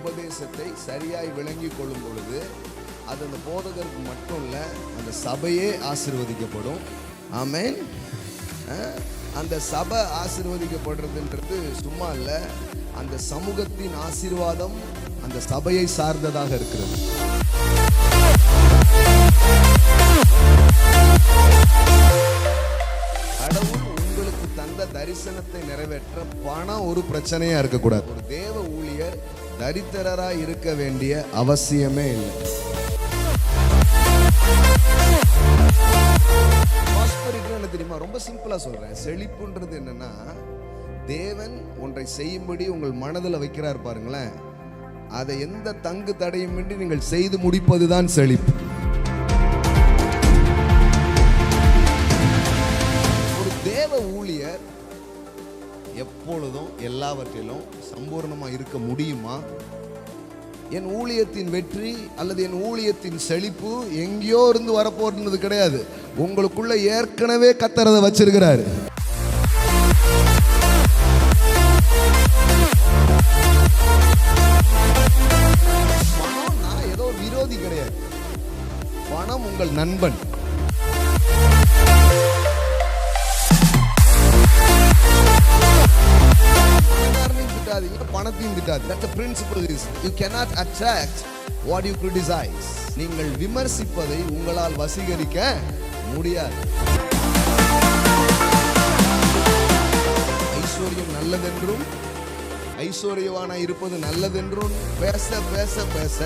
உபதேசத்தை சரியாய் விளங்கி கொள்ளும் பொழுது அது அந்த போதகருக்கு மட்டும் இல்லை அந்த சபையே ஆசிர்வதிக்கப்படும். ஆமேன். அந்த சபை ஆசிர்வதிக்கப்படுறதுன்றது சும்மா இல்லை அந்த சமூகத்தின் ஆசீர்வாதம் அந்த சபையை சார்ந்ததாக இருக்கிறது. கடவுள் உங்களுக்கு தந்த தரிசனத்தை நிறைவேற்ற பணம் ஒரு பிரச்சனையா இருக்கக்கூடாது. ஒரு தேவ ஊழியர் தரித்திரரா இருக்க வேண்டிய அவசியமே இல்லை. என்ன தெரியுமா? ரொம்ப சிம்பிளா சொல்றேன். செழிப்புன்றது என்னன்னா தேவன் ஒன்றை செய்யும்படி உங்கள் மனதில் வைக்கிறார் பாருங்களேன். அதை எந்த தங்கு தடையுமின்றி நீங்கள் செய்து முடிப்பதுதான் செழிப்பு. ஒரு தேவ ஊழியர் எப்பொழுதும் எல்லாவற்றிலும் சம்பூர்ணமாக இருக்க முடியுமா? என் ஊழியத்தின் வெற்றி அல்லது என் ஊழியத்தின் செழிப்பு எங்கேயோ இருந்து வரப்போறது கிடையாது. உங்களுக்குள்ள ஏற்கனவே கத்துறதை வச்சிருக்கிறாரு. நான் ஏதோ விரோதி கிடையாது. பணம் உங்கள் நண்பன். திட்டாதீங்க பணத்தையும் திட்டாது that principle is you cannot attract what you criticise நீங்கள் விமர்சிப்பதை உங்களால் வசீகரிக்க முடியாது. ஐஸ்வர்யம் நல்லதென்றும் ஐஸ்வர்யவானா இருப்பது நல்லதென்றும் பேச பேச பேச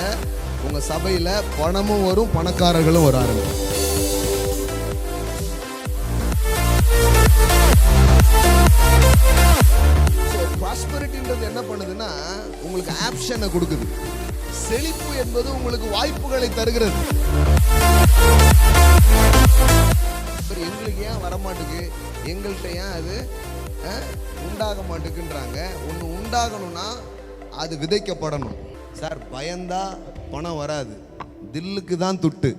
உங்க சபையில பணமும் வரும் பணக்காரர்களும் வராங்க உங்களுக்கு ஆப்ஷனை கொடுக்குது. செழிப்பு என்பது உங்களுக்கு வாய்ப்புகளை தருகிறது. அப்புறம் எங்களுக்கு ஏன் வரமாட்டுக்கு? எங்கள்கிட்ட ஏன் அது உண்டாக மாட்டுக்குன்றாங்க. ஒன்று உண்டாகணும்னா அது விதைக்கப்படணும். சார் பயந்தா பணம் வராது. தில்லுக்கு தான் துட்டு.